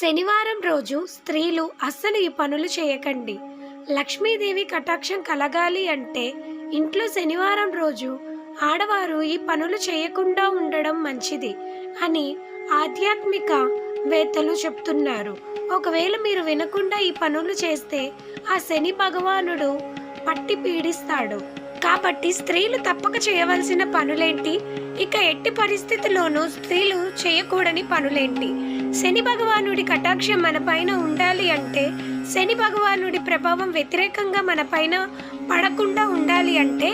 శనివారం రోజు స్త్రీలు అస్సలు ఈ పనులు చేయకండి. లక్ష్మీదేవి కటాక్షం కలగాలి అంటే ఇంట్లో శనివారం రోజు ఆడవారు ఈ పనులు చేయకుండా ఉండడం మంచిది అని ఆధ్యాత్మిక వేత్తలు చెప్తున్నారు. ఒకవేళ మీరు వినకుండా ఈ పనులు చేస్తే ఆ శని భగవానుడు పట్టి పీడిస్తాడు. కాబట్టి స్త్రీలు తప్పక చేయవలసిన పనులేంటి? ఇక ఎట్టి పరిస్థితిలోనూ స్త్రీలు చేయకూడని పనులేంటి? శని భగవానుడి కటాక్షం మన పైన ఉండాలి అంటే శని భగవానుడి ప్రభావం వ్యతిరేకంగా మన పైన పడకుండా ఉండాలి అంటే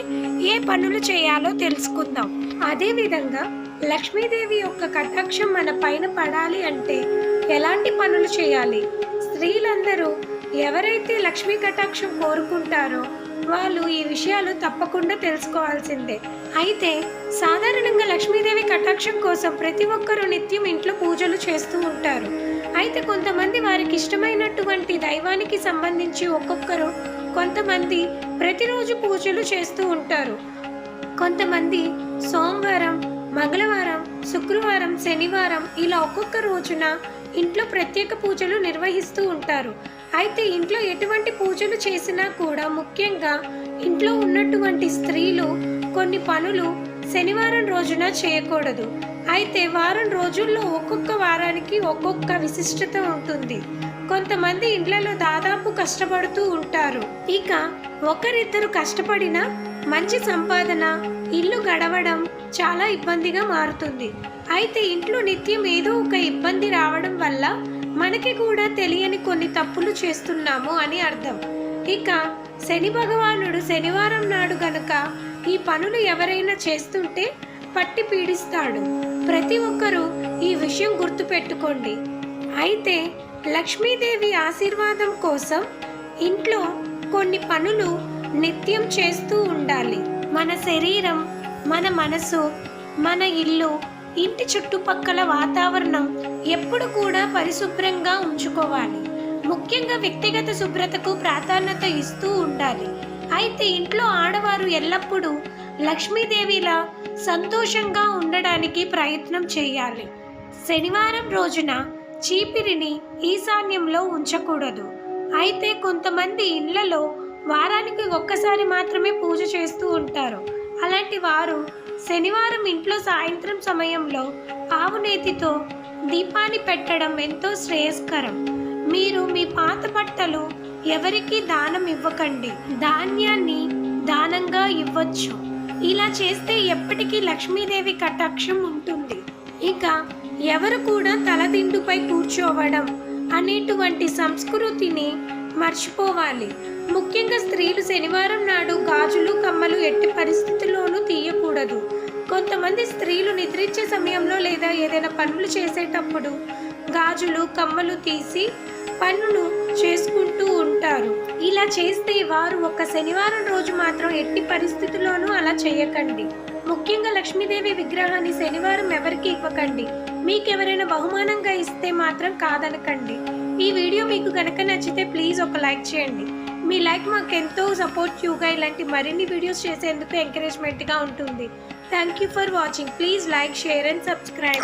ఏ పనులు చేయాలో తెలుసుకుందాం. అదేవిధంగా లక్ష్మీదేవి యొక్క కటాక్షం మన పైన పడాలి అంటే ఎలాంటి పనులు చేయాలి? స్త్రీలందరూ ఎవరైతే లక్ష్మీ కటాక్షం కోరుకుంటారో వాళ్ళు ఈ విషయాలు తప్పకుండా తెలుసుకోవాల్సిందే. అయితే సాధారణంగా లక్ష్మీదేవి కటాక్షం కోసం ప్రతి ఒక్కరూ నిత్యం ఇంట్లో పూజలు చేస్తూ ఉంటారు. అయితే కొంతమంది వారికి ఇష్టమైనటువంటి దైవానికి సంబంధించి ఒక్కొక్కరు కొంతమంది ప్రతిరోజు పూజలు చేస్తూ ఉంటారు. కొంతమంది సోమవారం మంగళవారం శుక్రవారం శనివారం ఇలా ఒక్కొక్క రోజున ఇంట్లో ప్రత్యేక పూజలు నిర్వహిస్తూ ఉంటారు. అయితే ఇంట్లో ఎటువంటి పూజలు చేసినా కూడా ముఖ్యంగా ఇంట్లో ఉన్నటువంటి స్త్రీలు కొన్ని పనులు శనివారం రోజున చేయకూడదు. అయితే వారం రోజుల్లో ఒక్కొక్క వారానికి ఒక్కొక్క విశిష్టత ఉంటుంది. కొంతమంది ఇండ్లలో దాదాపు కష్టపడుతూ ఉంటారు. ఇక ఒకరిద్దరు కష్టపడిన మంచి సంపాదన ఇల్లు గడవడం చాలా ఇబ్బందిగా మారుతుంది. అయితే ఇంట్లో నిత్యం ఏదో ఒక ఇబ్బంది రావడం వల్ల మనకి కూడా తెలియని కొన్ని తప్పులు చేస్తున్నాము అని అర్థం. ఇక శని భగవానుడు శనివారం నాడు గనుక ఈ పనులు ఎవరైనా చేస్తుంటే పట్టి పీడిస్తాడు. ప్రతి ఒక్కరూ ఈ విషయం గుర్తుపెట్టుకోండి. అయితే లక్ష్మీదేవి ఆశీర్వాదం కోసం ఇంట్లో కొన్ని పనులు నిత్యం చేస్తూ ఉండాలి. మన శరీరం మన మనసు మన ఇల్లు ఇంటి చుట్టుపక్కల వాతావరణం ఎప్పుడు కూడా పరిశుభ్రంగా ఉంచుకోవాలి. ముఖ్యంగా వ్యక్తిగత శుభ్రతకు ప్రాధాన్యత ఇస్తూ ఉండాలి. అయితే ఇంట్లో ఆడవారు ఎల్లప్పుడూ లక్ష్మీదేవిలా సంతోషంగా ఉండడానికి ప్రయత్నం చేయాలి. శనివారం రోజున చీపిరిని ఈశాన్యంలో ఉంచకూడదు. అయితే కొంతమంది ఇళ్ళలో వారానికి ఒక్కసారి మాత్రమే పూజ చేస్తూ ఉంటారు. అలాంటి వారు శనివారం ఇంట్లో సాయంత్రం సమయంలో ఆవునేతితో దీపాన్ని పెట్టడం ఎంతో శ్రేయస్కరం. మీరు పాత బట్టలు ఎవరికీ దానం ఇవ్వకండి. ధాన్యాన్ని దానంగా ఇవ్వచ్చు. ఇలా చేస్తే ఎప్పటికీ లక్ష్మీదేవి కటాక్షం ఉంటుంది. ఇక ఎవరు కూడా తలదిండుపై కూర్చోవడం అనేటువంటి సంస్కృతిని మర్చిపోవాలి. ముఖ్యంగా స్త్రీలు శనివారం నాడు గాజులు కమ్మలు ఎట్టి పరిస్థితుల్లోనూ తీయకూడదు. కొంతమంది స్త్రీలు నిద్రించే సమయంలో లేదా ఏదైనా పనులు చేసేటప్పుడు గాజులు కమ్మలు తీసి పనులు చేసుకుంటూ ఉంటారు. ఇలా చేస్తే వారు ఒక శనివారం రోజు మాత్రం ఎట్టి పరిస్థితుల్లోనూ అలా చేయకండి. ముఖ్యంగా లక్ష్మీదేవి విగ్రహాన్ని శనివారం ఎవరికి ఇవ్వకండి. మీకు ఎవరైనా బహుమానంగా ఇస్తే మాత్రం కాదనకండి. ఈ వీడియో మీకు కనుక నచ్చితే ప్లీజ్ ఒక లైక్ చేయండి. మీ లైక్ మాకు ఎంతో సపోర్టివ్గా ఇలాంటి మరిన్ని వీడియోస్ చేసేందుకు ఎంకరేజ్మెంట్గా ఉంటుంది. Thank you for watching please like share and subscribe